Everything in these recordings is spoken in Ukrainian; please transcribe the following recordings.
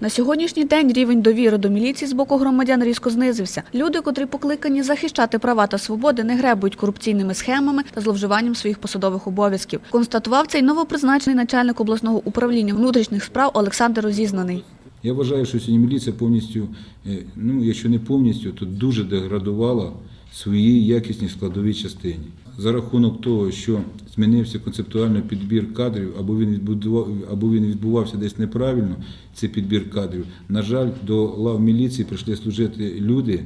На сьогоднішній день рівень довіри до міліції з боку громадян різко знизився. Люди, котрі покликані захищати права та свободи, не гребують корупційними схемами та зловживанням своїх посадових обов'язків. Констатував цей новопризначений начальник обласного управління внутрішніх справ Олександр Розізнаний. Я вважаю, що сьогодні міліція повністю, е, ну якщо не повністю, то дуже деградувала своїй якісній складовій частині. За рахунок того, що змінився концептуальний підбір кадрів, або він відбудував, або він відбувався десь неправильно, цей підбір кадрів. На жаль, до лав міліції прийшли служити люди,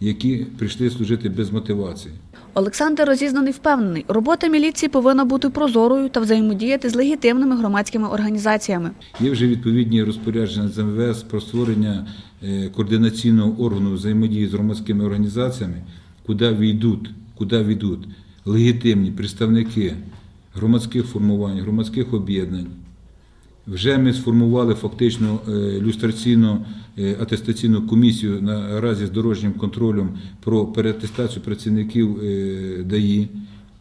які прийшли служити без мотивації. Олександр Розізнаний впевнений, робота міліції повинна бути прозорою та взаємодіяти з легітимними громадськими організаціями. Є вже відповідні розпорядження з МВС про створення е, координаційного органу взаємодії з громадськими організаціями, куди війдуть, куди війдуть легітимні представники громадських формувань, громадських об'єднань. Вже ми сформували фактично е, люстраційну е, атестаційну комісію наразі з дорожнім контролем про переатестацію працівників е, ДАІ,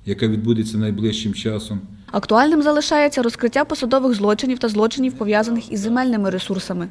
яка відбудеться найближчим часом. Актуальним залишається розкриття посадових злочинів та злочинів, пов'язаних із земельними ресурсами.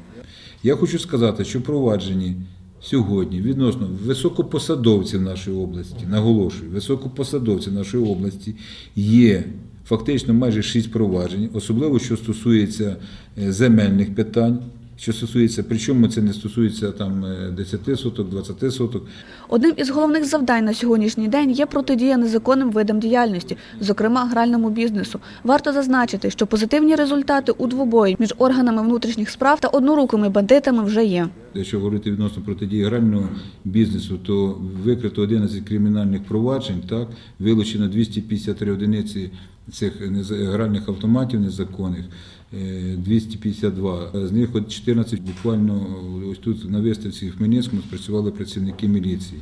Я хочу сказати, що проваджені сьогодні відносно високопосадовців нашої області, наголошую, високопосадовців нашої області є фактично майже шість проваджень, особливо що стосується е, земельних питань. Що стосується, причому це не стосується там е, 10 соток, 20 соток, Одним із головних завдань на сьогоднішній день є протидія незаконним видам діяльності, зокрема гральному бізнесу. Варто зазначити, що позитивні результати у двобої між органами внутрішніх справ та однорукими бандитами вже є. Якщо говорити відносно протидії грального бізнесу, то викрито 11 кримінальних проваджень, так, вилучено 253 одиниці цих гральних автоматів незаконних, е, 252. З них от 14 буквально ось тут на виставці в Хмельницькому спрацювали працівники міліції.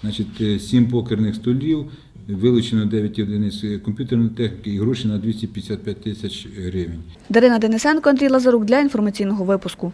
Значить, е, 7 покерних столів, вилучено 9 одиниць комп'ютерної техніки і гроші на 255 тисяч гривень. Дарина Денисенко, Андрій Лазарук для інформаційного випуску.